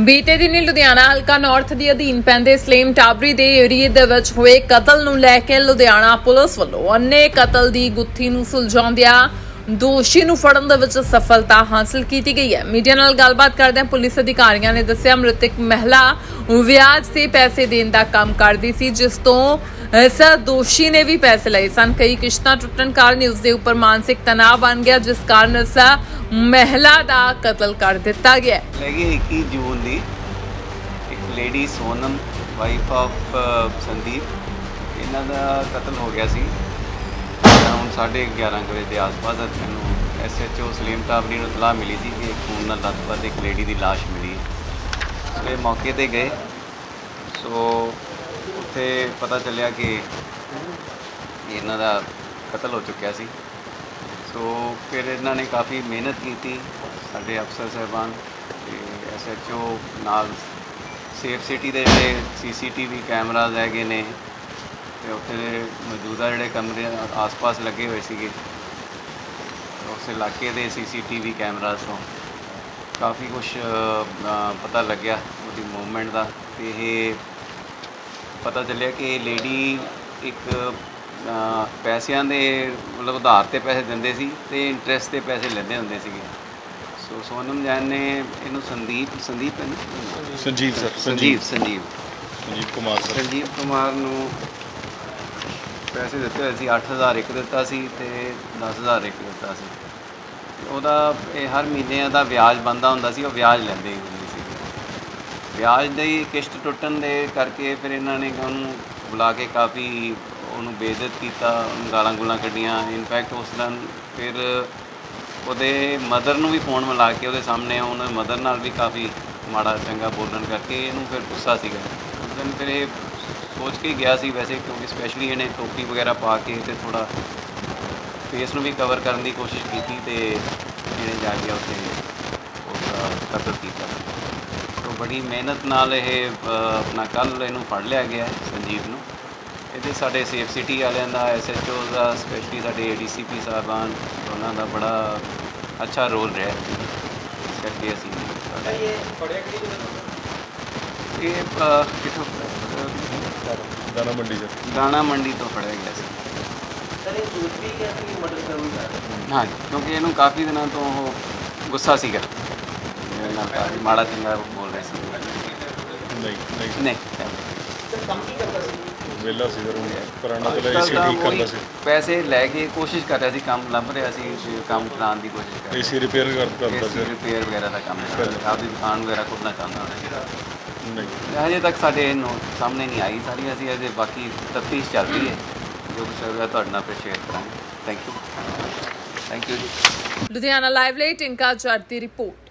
ਬੀਤੇ ਦਿਨੀ ਲੁਧਿਆਣਾ ਹਲਕਾ ਨਾਰਥ ਦੀ ਅਧੀਨ ਪੈਂਦੇ ਸਲੇਮ ਟਾਬਰੀ ਦੇ ਏਰੀਏ ਦੇ ਵਿੱਚ ਹੋਏ ਕਤਲ ਨੂੰ ਲੈ ਕੇ ਲੁਧਿਆਣਾ ਪੁਲਿਸ ਵੱਲੋਂ ਅੰਨੇ ਕਤਲ ਦੀ ਗੁੱਥੀ ਨੂੰ ਸੁਲਝਾਉਂਦਿਆਂ ਦੋਸ਼ੀ ਨੂੰ ਫੜਨ ਦੇ ਵਿੱਚ ਸਫਲਤਾ ਹਾਸਲ ਕੀਤੀ ਗਈ ਹੈ। ਮੀਡੀਆ ਨਾਲ ਗੱਲਬਾਤ ਕਰਦਿਆਂ ਪੁਲਿਸ ਅਧਿਕਾਰੀਆਂ ਨੇ ਦੱਸਿਆ, ਮ੍ਰਿਤਕ ਮਹਿਲਾ ਵਿਆਜ ਤੇ ਪੈਸੇ ਦੇਣ ਦਾ ਕੰਮ ਕਰਦੀ ਸੀ, ਜਿਸ ਤੋਂ ਇਸ ਦੋਸ਼ੀ ਨੇ ਵੀ ਪੈਸੇ ਲਏ ਸਨ। ਕਈ ਕਿਸ਼ਤਾਂ ਟੁੱਟਣ ਕਾਰਨ ਉਸ ਦੇ ਉੱਪਰ ਮਾਨਸਿਕ ਤਣਾਅ ਬਣ ਗਿਆ, ਜਿਸ ਕਾਰਨ ਇਸ ਮਹਿਲਾ ਦਾ ਕਤਲ ਕਰ ਦਿੱਤਾ ਗਿਆ। ਹੈ। ਹੈਗੀ 21 ਜੂਨ ਦੀ। ਇੱਕ lady Sonam wife of Sandeep. ਇਹਨਾਂ ਦਾ ਕਤਲ ਹੋ ਗਿਆ ਸੀ। ਅਰਾਊਂਡ 11:30 ਵਜੇ ਦੇ ਆਸ-ਪਾਸ ਮੈਨੂੰ ਐਸਐਚਓ ਸਲੀਮ ਟਾਬਰੀ ਨੂੰ ਇਤਲਾਹ ਮਿਲੀ ਸੀ ਕਿ ਖੂਨ ਨਾਲ ਲੱਥਪੱਥ ਇੱਕ ਲੇਡੀ ਦੀ ਲਾਸ਼ ਮਿਲੀ। ਹੈ ਸੋ ਇਹ ਮੌਕੇ ਤੇ ਗਏ। ਸੋ ਉੱਥੇ ਪਤਾ ਚੱਲਿਆ ਕਿ ਇਹਨਾਂ ਦਾ ਕਤਲ ਹੋ ਚੁੱਕਿਆ ਸੀ। ਸੋ ਫਿਰ ਇਹਨਾਂ ਨੇ ਕਾਫੀ ਮਿਹਨਤ ਕੀਤੀ ਸਾਡੇ ਅਫਸਰ ਸਾਹਿਬਾਨ ਤੇ ਐਸਐਚਓ ਨਾਲ ਸੇਫ ਸਿਟੀ ਦੇ ਜਿਹੜੇ ਸੀਸੀਟੀਵੀ ਕੈਮਰਾਜ਼ ਹੈਗੇ ਨੇ ਤੇ ਉੱਥੇ ਦੇ ਮੌਜੂਦਾ ਜਿਹੜੇ ਕਮਰੇ ਆਸ-ਪਾਸ ਲੱਗੇ ਹੋਏ ਸੀਗੇ। ਉਸ ਇਲਾਕੇ ਦੇ ਸੀਸੀਟੀਵੀ ਕੈਮਰਾਜ਼ ਤੋਂ ਕਾਫੀ ਕੁਝ ਪਤਾ ਲੱਗਿਆ ਉਹਦੀ ਮੂਵਮੈਂਟ ਦਾ ਤੇ ਇਹ ਪਤਾ ਚੱਲਿਆ ਕਿ ਲੇਡੀ ਇੱਕ ਅ, ਪੈਸਿਆਂ ਦੇ ਮਤਲਬ ਉਧਾਰ ਤੇ ਪੈਸੇ ਦਿੰਦੇ ਸੀ ਤੇ ਇੰਟਰਸਟ ਤੇ ਪੈਸੇ ਲੈਂਦੇ ਹੁੰਦੇ ਸੀਗੇ। ਸੋ ਸੋਨਮ ਜੈਨ ਨੇ ਇਹਨੂੰ ਸੰਦੀਪ ਸੰਦੀਪ ਹੈ ਨਾ? ਸੰਜੀਵ ਸਰ ਸੰਜੀਵ। ਸੰਜੀਵ ਸੰਜੀਵ। ਕੁਮਾਰ ਸਰ। ਸੰਜੀਵ ਕੁਮਾਰ ਨੂੰ ਪੈਸੇ ਦਿੱਤੇ ਹੋਏ ਸੀ 8000 ਇੱਕ ਦਿੱਤਾ ਸੀ ਤੇ 10000 ਇੱਕ ਦਿੱਤਾ ਸੀ। ਤੇ ਉਹਦਾ ਇਹ ਹਰ ਮਹੀਨੇ ਦਾ ਵਿਆਜ ਬੰਦਾ ਹੁੰਦਾ ਸੀ ਉਹ ਵਿਆਜ ਲੈਂਦੇ ਸੀ। ਵਿਆਜ ਦੀ ਕਿਸ਼ਤ ਟੁੱਟਣ ਦੇ ਕਰਕੇ ਫਿਰ ਇਹਨਾਂ ਨੇ ਉਹਨੂੰ ਬੁਲਾ ਕੇ ਕਾਫੀ ਉਹਨੂੰ ਬੇਇੱਜ਼ਤ ਕੀਤਾ, ਉਹਨੂੰ ਗਾਲਾਂ ਗੁਲਾਂ ਕੱਢੀਆਂ। ਇਨਫੈਕਟ ਉਸ ਦਿਨ ਫਿਰ ਉਹਦੇ ਮਦਰ ਨੂੰ ਵੀ ਫੋਨ ਮਿਲਾ ਕੇ ਉਹਦੇ ਸਾਹਮਣੇ ਉਹਨਾਂ ਮਦਰ ਨਾਲ ਵੀ ਕਾਫੀ ਮਾੜਾ ਚੰਗਾ ਬੋਲਣ ਕਰਕੇ ਇਹਨੂੰ ਫਿਰ ਗੁੱਸਾ ਸੀਗਾ। ਉਸ ਦਿਨ ਫਿਰ ਇਹ ਸੋਚ ਕੇ ਗਿਆ ਸੀ ਵੈਸੇ ਕਿਉਂਕਿ ਸਪੈਸ਼ਲੀ ਇਹਨੇ ਟੋਪੀ ਵਗੈਰਾ ਪਾ ਕੇ ਤੇ ਥੋੜਾ ਫੇਸ ਨੂੰ ਵੀ ਕਵਰ ਕਰਨ ਦੀ ਕੋਸ਼ਿਸ਼ ਕੀਤੀ ਤੇ ਇਹਨੇ ਜਾ ਕੇ ਉੱਥੇ ਉਹਦਾ ਕਤਲ ਕੀਤਾ। ਬੜੀ ਮਿਹਨਤ ਨਾਲ ਇਹ ਆਪਣਾ ਕੱਲ ਇਹਨੂੰ ਫੜ ਲਿਆ ਗਿਆ ਹੈ ਸੰਜੀਵ ਨੂੰ। ਇਹਦੇ ਸਾਡੇ ਸੇਫ ਸਿਟੀ ਵਾਲਿਆਂ ਦਾ ਐਸਐਚਓ ਦਾ ਸਪੈਸ਼ਲੀ ਸਾਡੇ ਏਡੀਸੀਪੀ ਸਾਹਿਬਾਨ ਉਹਨਾਂ ਦਾ ਬੜਾ ਅੱਛਾ ਰੋਲ ਰਿਹਾ ਹੈ। ਇਸ ਕਰਕੇ ਅਸੀਂ ਇਹ ਕਿੱਥੋਂ ਦਾਣਾ ਮੰਡੀ ਸਰ ਦਾਣਾ ਮੰਡੀ ਤੋਂ ਫੜਿਆ ਗਿਆ ਸੀ। ਹਾਂ ਕਿਉਂਕਿ ਇਹਨੂੰ ਕਾਫੀ ਦਿਨਾਂ ਤੋਂ ਉਹ ਗੁੱਸਾ ਸੀਗਾ। ਮਾੜਾ ਚੰਗਾ ਬੋਲ ਰਿਹਾ ਸੀ। ਨਹੀਂ ਨਹੀਂ। ਨਹੀਂ। ਵੇਲਾ ਸੀ ਸਰ ਪੁਰਾਣਾ ਅੱਜ ਚਲਾ ਕੱਲ੍ਹ ਏਸੀ ਤਾਂ ਠੀਕ ਕਰਦਾ ਉਹੀ ਸੀ। ਪੈਸੇ ਲੈ ਕੇ ਕੋਸ਼ਿਸ਼ ਕਰ ਰਿਹਾ ਸੀ ਕੰਮ ਲੱਭ ਰਿਹਾ ਸੀ ਤੇ ਕੰਮ ਕਰਾਉਣ ਦੀ ਕੋਸ਼ਿਸ਼ ਕਰ ਰਿਹਾ ਏਸੀ ਰਿਪੇਅਰ ਕਰ ਕਰਦਾ ਸੀ। ਸੀ। ਰਿਪੇਅਰ ਵਗੈਰਾ ਦਾ ਕੰਮ ਕਰ ਰਿਹਾ ਸੀ। ਆਪਦੀ ਦੁਕਾਨ ਵਗੈਰਾ ਖੋਲ੍ਹਣਾ ਚਾਹੁੰਦਾ ਸੀ। ਨਹੀਂ। ਹਜੇ ਤੱਕ ਸਾਡੇ ਨੋ ਸਾਹਮਣੇ ਨਹੀਂ ਆਈ ਸਾਰੀ। ਅਸੀਂ ਅਜੇ ਬਾਕੀ ਤਫਤੀਸ਼ ਚੱਲ ਰਹੀ ਹੈ। ਜੋ ਕੁਛ ਹੋਵੇਗਾ ਤੁਹਾਡੇ ਨਾਲ ਫਿਰ ਸ਼ੇਅਰ ਕਰਾਂਗੇ। ਥੈਂਕ ਯੂ ਥੈਂਕ ਯੂ ਜੀ। ਲੁਧਿਆਣਾ ਲਾਈਵ ਲਈ ਟਿੰਕਾ ਦੀ ਰਿਪੋਰਟ